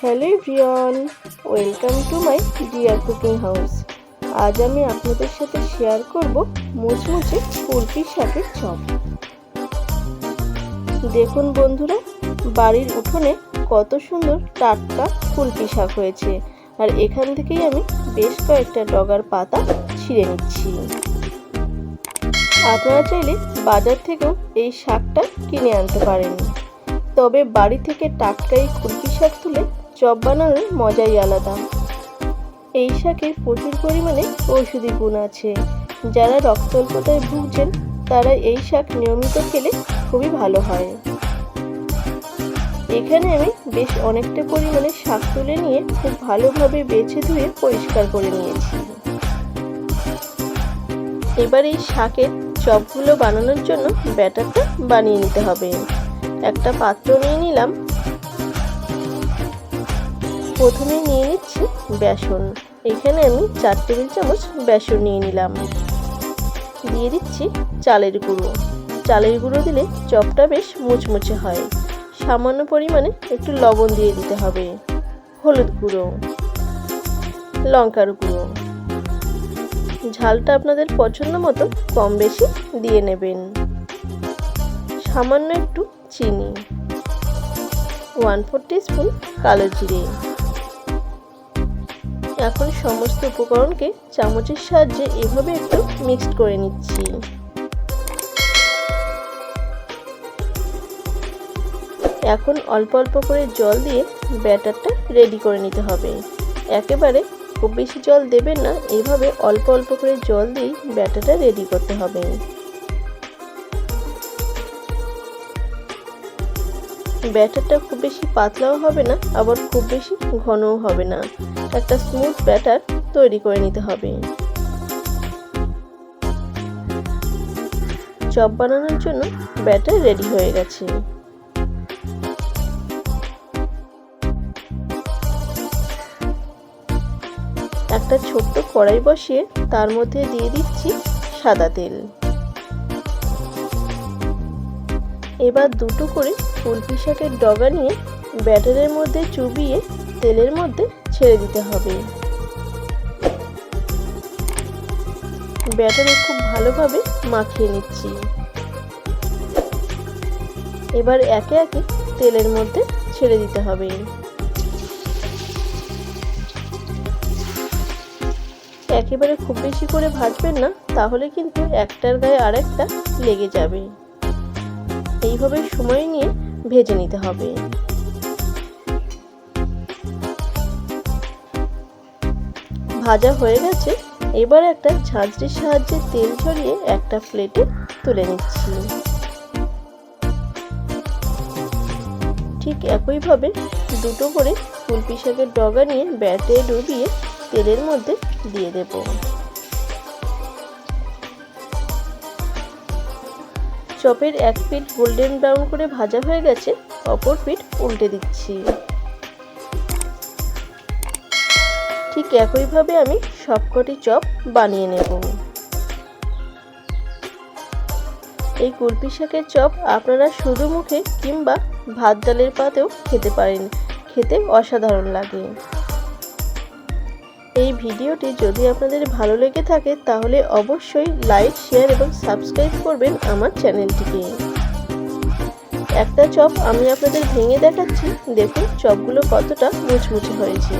Hello everyone, welcome to my dear cooking house. আজ আমি আপনাদের সাথে শেয়ার করব মুচমুচে কুলপি শাকের চপ। দেখুন বন্ধুরা, বাড়ির উঠোনে কত সুন্দর টাটকা কুলপি শাক হয়েছে। আর এখান থেকেই আমি বেশ কয়েকটা ডগার পাতা ছিঁড়ে নিচ্ছি। আপনারা চাইলে বাজার থেকেও এই শাকটা কিনে আনতে পারেন। তবে বাড়ি থেকে টাটকা এই কুলপি শাক তুলে চপ বানানোর মজাই আলাদা। এই শাকে প্রচুর পরিমাণে ঔষধি গুণ আছে। যারা রক্তল্পতায় ভুগছেন, তারা এই শাক নিয়মিত খেলে খুবই ভালো হয়। এখানে আমি বেশ অনেকটা পরিমাণে শাক তুলে নিয়ে খুব ভালোভাবে বেছে ধুয়ে পরিষ্কার করে নিয়েছি। এবার এই শাকের চপগুলো বানানোর জন্য ব্যাটারটা বানিয়ে নিতে হবে। একটা পাত্র নিয়ে নিলাম প্রথমে নিয়ে নিচ্ছি বেসন। এখানে আমি চার টেবিল চামচ বেসন নিয়ে নিলাম। দিয়ে দিচ্ছি চালের গুঁড়ো। চালের গুঁড়ো দিলে চপটা বেশ মুচমুচে হয়। সামান্য পরিমাণে একটু লবণ দিয়ে দিতে হবে। হলুদ গুঁড়ো। লঙ্কার গুঁড়ো। ঝালটা আপনাদের পছন্দ মতো কম বেশি দিয়ে নেবেন। সামান্য একটু চিনি। ওয়ান ফোর স্পুন কালো জিরে। এখন সমস্ত উপকরণকে চামচের সাহায্যে এভাবে একটু মিক্সড করে নিচ্ছি। এখন অল্প অল্প করে জল দিয়ে ব্যাটারটা রেডি করে নিতে হবে। একেবারে খুব বেশি জল দেবেন না, এভাবে অল্প অল্প করে জল দিয়েই ব্যাটারটা রেডি করতে হবে। ব্যাটারটা খুব বেশি পাতলাও হবে না, আবার খুব বেশি ঘনও হবে না। একটা স্মুথ ব্যাটার তৈরি করে নিতে হবে। চপ বানানোর জন্য ব্যাটার রেডি হয়ে গেছে। একটা ছোট্ট কড়াই বসিয়ে তার মধ্যে দিয়ে দিচ্ছি সাদা তেল। এবার দুটো করে ফুলপি শাকের ডগা নিয়ে ব্যাটারের মধ্যে চুবিয়ে তেলের মধ্যে ছেড়ে দিতে হবে। ব্যাটারে খুব ভালোভাবে মাখিয়ে নিচ্ছি। এবার একে একে তেলের মধ্যে ছেড়ে দিতে হবে। একেবারে খুব বেশি করে ভাজবেন না, তাহলে কিন্তু একটার গায়ে আরেকটা লেগে যাবে। এইভাবে সময় নিয়ে ভেজে নিতে হবে। ভাজা হয়ে গেছে। এবার একটা ঝাঁঝরির সাহায্যে তেল ছড়িয়ে একটা প্লেটে তুলে নিচ্ছি। ঠিক একইভাবে দুটো করে ফুলপি শাকের ডগা নিয়ে ব্যাটে ডুবিয়ে তেলের মধ্যে দিয়ে দেব। চপের এক পিঠ গোল্ডেন ব্রাউন করে ভাজা হয়ে গেছে, অপর পিঠ উল্টে দিচ্ছি। ঠিক একইভাবে আমি সবকটি চপ বানিয়ে নেব। এই কুলপি শাকের চপ আপনারা শুধু মুখে কিংবা ভাত ডালের পাতেও খেতে পারেন। খেতে অসাধারণ লাগে। এই ভিডিওটি যদি আপনাদের ভালো লেগে থাকে, তাহলে অবশ্যই লাইক শেয়ার এবং সাবস্ক্রাইব করবেন আমার চ্যানেলটিকে। একটা চপ আমি আপনাদের ভেঙে দেখাচ্ছি। দেখুন, চপগুলো কতটা মুচমুচে হয়েছে।